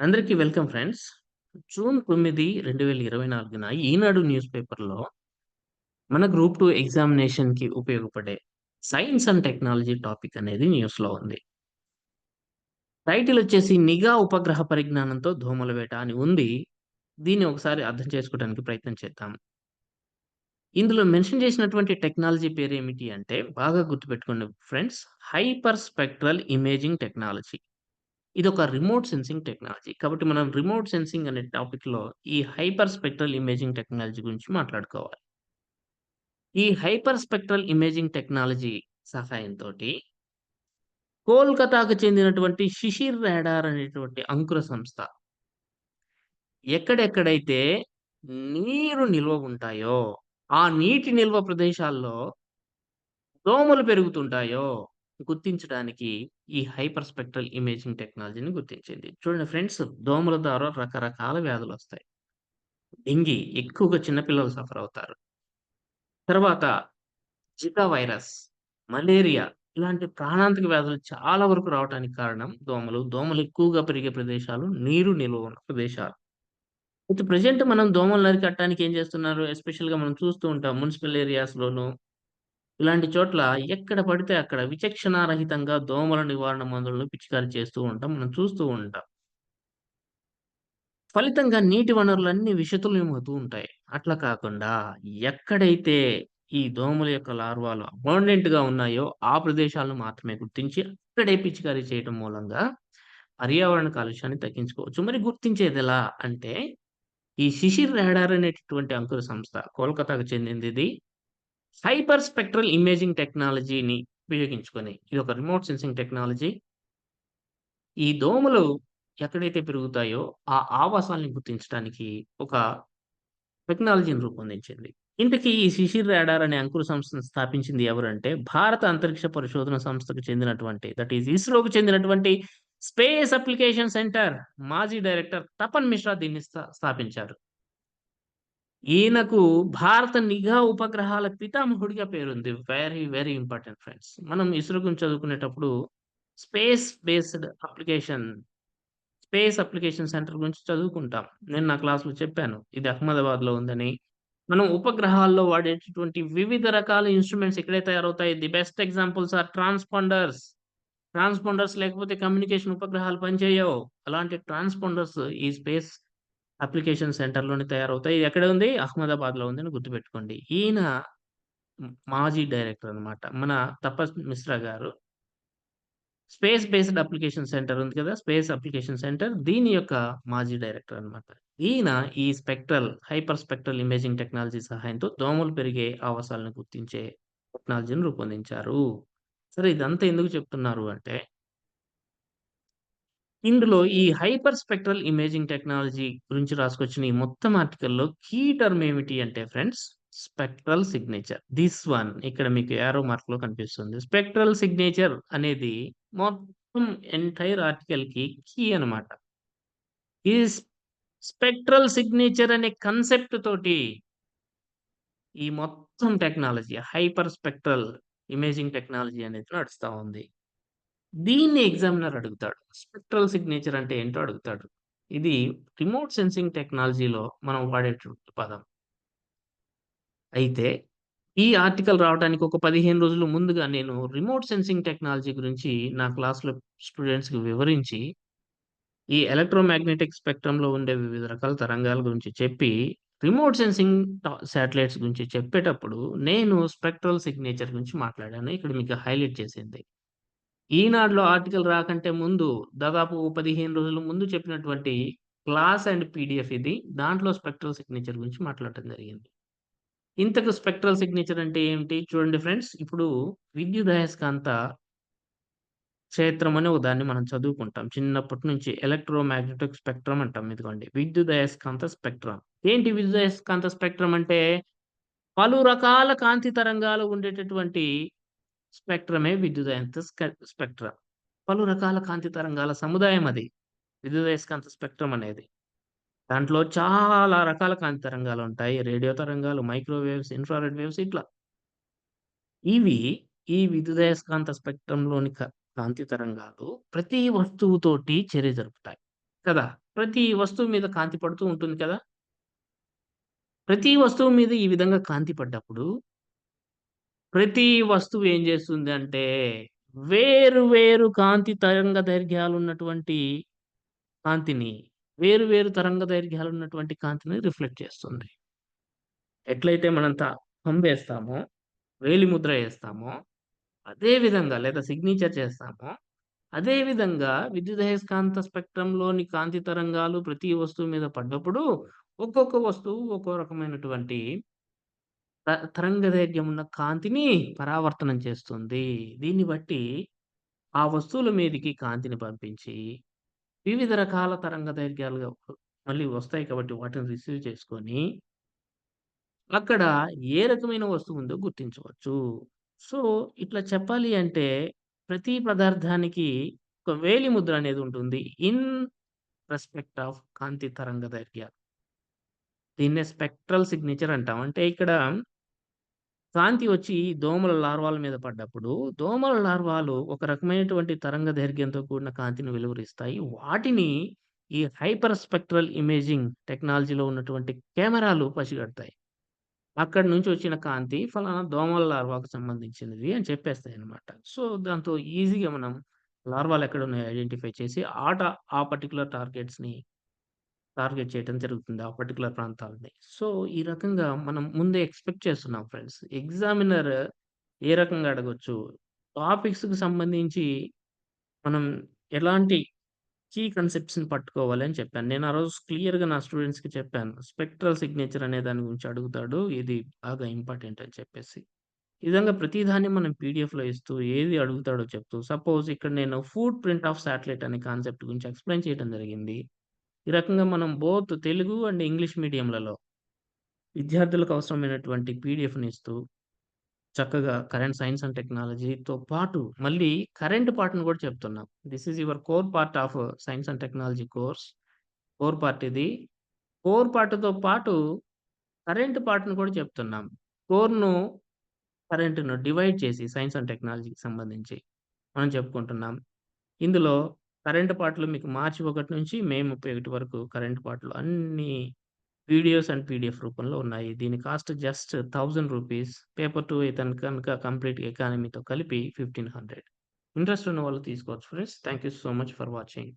అందరికీ welcome friends. June 9, 2024న Eenadu news పేపర్‌లో మన గ్రూప్ టూ ఎగ్జామినేషన్‌కి ఉపయోగపడే సైన్స్ అండ్ టెక్నాలజీ టాపిక్ అనేది న్యూస్‌లో ఉంది. టైటిల్ వచ్చేసి 'నిఘా ఉపగ్రహ పరిజ్ఞానంతో దోమల వేట' అని ఉంది. దీన్ని ఒకసారి అర్థం చేసుకోవడానికి ప్రయత్నం చేద్దాం. ఇందులో మెన్షన్ చేసినటువంటి టెక్నాలజీ పేరు ఏమిటి అంటే బాగా గుర్తుపెట్టుకోండి friends. Hyper spectral imaging technology. ఇది ఒక రిమోట్ సెన్సింగ్ టెక్నాలజీ. కాబట్టి మనం రిమోట్ సెన్సింగ్ అనే టాపిక్‌లో ఈ హైపర్ స్పెక్ట్రల్ ఇమేజింగ్ టెక్నాలజీ గురించి మాట్లాడుకోవాలి. ఈ హైపర్ స్పెక్ట్రల్ ఇమేజింగ్ టెక్నాలజీ సహాయంతో కోల్‌కతాకు చెందినటువంటి 'శిశిర్ రాడార్' అనేటువంటి అంకుర సంస్థ ఎక్కడెక్కడైతే నీరు నిల్వ ఉంటాయో, ఆ నీటి నిల్వ ప్రదేశాల్లో దోమలు పెరుగుతుంటాయో గుర్తించడానికి ఈ హైపర్ స్పెక్ట్రల్ ఇమేజింగ్ టెక్నాలజీని గుర్తించింది. చూడండి ఫ్రెండ్స్ దోమల ద్వారా రకరకాల వ్యాధులు వస్తాయి డెంగీ ఎక్కువగా చిన్న పిల్లలు సఫర్ అవుతారు. తర్వాత జికా వైరస్, మలేరియా ఇలాంటి ప్రాణాంతక వ్యాధులు చాలా వరకు రావటానికి కారణం దోమలు. దోమలు ఎక్కువగా పెరిగే ప్రదేశాలు నీరు నిల్వ ఉన్న ప్రదేశాలు. అయితే ప్రజెంట్ మనం దోమలు నరికట్టడానికి ఏం చేస్తున్నారు? ఎస్పెషల్‌గా మనం చూస్తూ ఉంటాం మున్సిపల్ ఏరియాస్‌లోను ఇలాంటి చోట్ల ఎక్కడ పడితే అక్కడ విచక్షణారహితంగా దోమల నివారణ మందులను పిచికారీ చేస్తూ ఉంటాం. మనం చూస్తూ ఉంటాం. ఫలితంగా నీటి వనరులన్నీ విషతులమవుతూ ఉంటాయి. అట్లా కాకుండా ఎక్కడైతే ఈ దోమల యొక్క లార్వాలు అబాండెంట్‌గా ఉన్నాయో ఆ ప్రదేశాలను మాత్రమే గుర్తించి అక్కడే పిచికారీ చేయటం మూలంగా పర్యావరణ కాలుష్యాన్ని తగ్గించుకోవచ్చు. మరి గుర్తించేది ఎలా అంటే ఈ 'శిశిర్ రాడార్' అనేటటువంటి అంకుర సంస్థ కోల్‌కతాకు చెందింది హైపర్ స్పెక్ట్రల్ ఇమేజింగ్ టెక్నాలజీని ఉపయోగించుకొని ఒక రిమోట్ సెన్సింగ్ టెక్నాలజీ. ఈ దోమలు ఎక్కడైతే పెరుగుతాయో ఆ ఆవాసాల్ని గుర్తించడానికి ఒక టెక్నాలజీని రూపొందించింది. ఇంతకీ ఈ 'శిశిర్ రాడార్' అనే అంకుర సంస్థను స్థాపించింది ఎవరంటే భారత అంతరిక్ష పరిశోధన సంస్థకు చెందినటువంటి దట్ ఈస్ ఇస్రోకు చెందినటువంటి స్పేస్ అప్లికేషన్ సెంటర్ మాజీ డైరెక్టర్ తపన్ మిశ్రా దీన్ని స్థాపించారు. ఈయనకు భారత నిఘా ఉపగ్రహాల పితామహుడిగా పేరుంది. Very, very important friends. మనం ఇస్రో గురించి చదువుకునేటప్పుడు space based application space application centre గురించి చదువుకుంటాం. నేను నా క్లాస్‌లో చెప్పాను. ఇది అహ్మదాబాద్‌లో ఉందని. మనం ఉపగ్రహాల్లో వాడేటటువంటి వివిధ రకాల ఇన్‌స్ట్రుమెంట్స్ ఎక్కడే తయారవుతాయి. The best examples are transponders. Transponders లేకపోతే కమ్యూనికేషన్ ఉపగ్రహాలు పనిచేయవు. అలాంటి ట్రాన్స్‌పాండర్స్ ఈ స్పేస్ అప్లికేషన్ సెంటర్‌లోనే తయారవుతాయి. ఇది ఎక్కడ ఉంది? అహ్మదాబాద్‌లో ఉందని గుర్తుపెట్టుకోండి. ఈయన మాజీ డైరెక్టర్ అన్నమాట. మన తపస్ మిశ్రా గారు స్పేస్ బేస్డ్ అప్లికేషన్ సెంటర్ ఉంది కదా! స్పేస్ అప్లికేషన్ సెంటర్ దీని యొక్క మాజీ డైరెక్టర్ అన్నమాట. ఈయన ఈ spectral hyper spectral imaging technology సహాయంతో దోమలు పెరిగే ఆవాసాలను గుర్తించే టెక్నాలజీని రూపొందించారు. సరే ఇదంతా ఎందుకు చెప్తున్నారు అంటే ఇందులో ఈ హైపర్ స్పెక్ట్రల్ ఇమేజింగ్ టెక్నాలజీ గురించి రాసుకొచ్చిన ఈ మొత్తం ఆర్టికల్‌లో కీ టర్మ్ ఏమిటి అంటే friends spectral signature. This one ఇక్కడ మీకు యారో మార్క్‌లో కనిపిస్తుంది. స్పెక్ట్రల్ సిగ్నేచర్ అనేది మొత్తం ఎంటైర్ ఆర్టికల్కి కీ అన్నమాట. ఈ స్పెక్ట్రల్ సిగ్నేచర్ అనే కన్సెప్ట్ తోటి ఈ మొత్తం technology hyper spectral imaging technology అనేది నడుస్తూ ఉంది. దీన్ని ఎగ్జామినర్ అడుగుతాడు. స్పెక్ట్రల్ సిగ్నేచర్ అంటే ఏంటో అడుగుతాడు. ఇది రిమోట్ సెన్సింగ్ టెక్నాలజీలో మనం వాడేటువంటి పదం. అయితే ఈ ఆర్టికల్ రావడానికి ఒక 15 రోజుల ముందుగా నేను రిమోట్ సెన్సింగ్ టెక్నాలజీ గురించి నా క్లాస్‌లో స్టూడెంట్స్‌కి వివరించి ఈ ఎలక్ట్రోమాగ్నెటిక్ స్పెక్ట్రమ్‌లో ఉండే వివిధ రకాల తరంగాల గురించి చెప్పి రిమోట్ సెన్సింగ్ శాటిలైట్స్ గురించి చెప్పేటప్పుడు నేను స్పెక్ట్రల్ సిగ్నేచర్ గురించి మాట్లాడాను. ఇక్కడ మీకు హైలైట్ చేసింది. ఈనాడులో ఆర్టికల్ రాకంటే ముందు దాదాపు 15 రోజుల ముందు చెప్పినటువంటి క్లాస్ అండ్ పీడీఎఫ్ ఇది. దాంట్లో స్పెక్ట్రల్ సిగ్నేచర్ గురించి మాట్లాడటం జరిగింది. ఇంతకు స్పెక్ట్రల్ సిగ్నేచర్ అంటే ఏమిటి? చూడండి ఫ్రెండ్స్ ఇప్పుడు విద్యుదయస్కాంత క్షేత్రం అనే ఒక దాన్ని మనం చదువుకుంటాం. చిన్నప్పటి నుంచి ఎలక్ట్రోమాగ్నెటిక్ స్పెక్ట్రమ్ అంటాం. ఇదిగోండి విద్యుదయస్కాంత స్పెక్ట్రమ్. ఏంటి విద్యుదయస్కాంత స్పెక్ట్రమ్ అంటే పలు రకాల కాంతి తరంగాలు ఉండేటటువంటి స్పెక్ట్రమే విద్యుదయస్కాంత స్పెక్ట్రం స్పెక్ట్రమ్. పలు రకాల కాంతి తరంగాల సముదాయం అది. విద్యుదయస్కాంత స్పెక్ట్రమ్ అనేది. దాంట్లో చాలా రకాల కాంతి తరంగాలు ఉంటాయి రేడియో తరంగాలు, మైక్రోవేవ్స్, ఇన్‌ఫ్రారెడ్ వేవ్స్ ఇట్లా. ఇవి ఈ విద్యుదయస్కాంత స్పెక్ట్రంలోని కాంతి తరంగాలు ప్రతి వస్తువుతోటి చర్య జరుపుతాయి. కదా! ప్రతి వస్తువు మీద కాంతి పడుతూ ఉంటుంది కదా! ప్రతి వస్తువు మీద ఈ విధంగా కాంతి పడ్డప్పుడు ప్రతి వస్తువు ఏం చేస్తుంది అంటే, వేరు వేరు కాంతి తరంగ దైర్ఘ్యాలు ఉన్నటువంటి కాంతిని, వేరు వేరు తరంగ దైర్ఘ్యాలు ఉన్నటువంటి కాంతిని రిఫ్లెక్ట్ చేస్తుంది. ఎట్లయితే మనం పంపేస్తామో వేలి ముద్ర వేస్తామో అదే విధంగా లేదా సిగ్నేచర్ చేస్తామో, అదే విధంగా విద్యుదయస్కాంత స్పెక్ట్రమ్‌లోని కాంతి తరంగాలు ప్రతి వస్తువు మీద పడ్డప్పుడు, ఒక్కొక్క వస్తువు ఒక్కో రకమైనటువంటి త తరంగదైర్ఘ్యం ఉన్న కాంతిని పరావర్తనం చేస్తుంది. దీన్ని బట్టి ఆ వస్తువుల మీదకి కాంతిని పంపించి, వివిధ రకాల తరంగ దైర్ఘ్యాలుగా మళ్ళీ వస్తాయి కాబట్టి వాటిని రిసీవ్ చేసుకొని అక్కడ ఏ రకమైన వస్తువు ఉందో గుర్తించవచ్చు. సో, ఇట్లా చెప్పాలి అంటే ప్రతి పదార్థానికి ఒక వేలి ముద్ర అనేది ఉంటుంది. ఇన్ రెస్పెక్ట్ ఆఫ్ కాంతి తరంగ దైర్ఘ్యాలు. దీన్నే స్పెక్ట్రల్ సిగ్నేచర్ అంటాం. అంటే ఇక్కడ కాంతి వచ్చి దోమల లార్వాల మీద పడ్డప్పుడు, దోమల లార్వాలు ఒక రకమైనటువంటి తరంగ దైర్ఘ్యంతో కూడిన కాంతిని వెలువరిస్తాయి. వాటిని ఈ హైపర్ స్పెక్ట్రల్ ఇమేజింగ్ టెక్నాలజీలో ఉన్నటువంటి కెమెరాలు పసిగడతాయి. అక్కడి నుంచి వచ్చిన కాంతి ఫలానా దోమల లార్వాకు సంబంధించినది అని చెప్పేస్తాయి అనమాట సో, దాంతో ఈజీగా మనం లార్వాలు ఎక్కడున్నాయో ఐడెంటిఫై చేసి ఆట ఆ పర్టిక్యులర్ టార్గెట్స్‌ని టార్గెట్ చేయడం జరుగుతుంది. ఆ పర్టిక్యులర్ ప్రాంతాలని. సో, ఈ రకంగా మనం ముందే ఎక్స్‌పెక్ట్ చేస్తున్నాం ఫ్రెండ్స్. ఎగ్జామినర్ ఏ రకంగా అడగొచ్చు, టాపిక్స్‌కి సంబంధించి మనం ఎలాంటి కీ కన్సెప్ట్స్‌ని పట్టుకోవాలి అని చెప్పాను. నేను ఆ రోజు క్లియర్‌గా నా స్టూడెంట్స్‌కి చెప్పాను. స్పెక్ట్రల్ సిగ్నేచర్ అనే దాని గురించి అడుగుతాడు. ఇది బాగా ఇంపార్టెంట్ అని చెప్పేసి. ఈ విధంగా ప్రతిదాన్ని మనం పీడిఎఫ్లో ఇస్తూ ఏది అడుగుతాడో చెప్తూ సపోజ్ ఇక్కడ నేను ఫుడ్ ప్రింట్ ఆఫ్ శాటిలైట్ అనే కాన్సెప్ట్ గురించి ఎక్స్‌ప్లెయిన్ చేయడం జరిగింది. ఈ రకంగా మనం బోత్ తెలుగు అండ్ ఇంగ్లీష్ మీడియంలలో విద్యార్థులకు అవసరమైనటువంటి పీడిఎఫ్ని ఇస్తూ చక్కగా కరెంట్ సైన్స్ అండ్ టెక్నాలజీతో పాటు మళ్ళీ కరెంట్ పార్ట్‌ని కూడా చెప్తున్నాం. This is your core part of science and technology course. Core part ఇది. కోర్ పార్ట్‌తో పాటు కరెంట్ పార్ట్‌ని కూడా చెప్తున్నాం. కోర్‌ను, కరెంట్‌ను డివైడ్ చేసి సైన్స్ అండ్ టెక్నాలజీకి సంబంధించి మనం చెప్పుకుంటున్నాం. ఇందులో కరెంట్ పాటలు మీకు మార్చి ఒకటి నుంచి మే 31 వరకు కరెంట్ పాటలు అన్ని వీడియోస్ అండ్ పీడిఎఫ్ రూపంలో ఉన్నాయి. దీని cost just thousand rupees paper two అయితే కనుక కంప్లీట్ ఎకానమీతో కలిపి 1500 ఇంట్రెస్ట్ ఉన్న వాళ్ళు తీసుకోవచ్చు friends. Thank you so much for watching.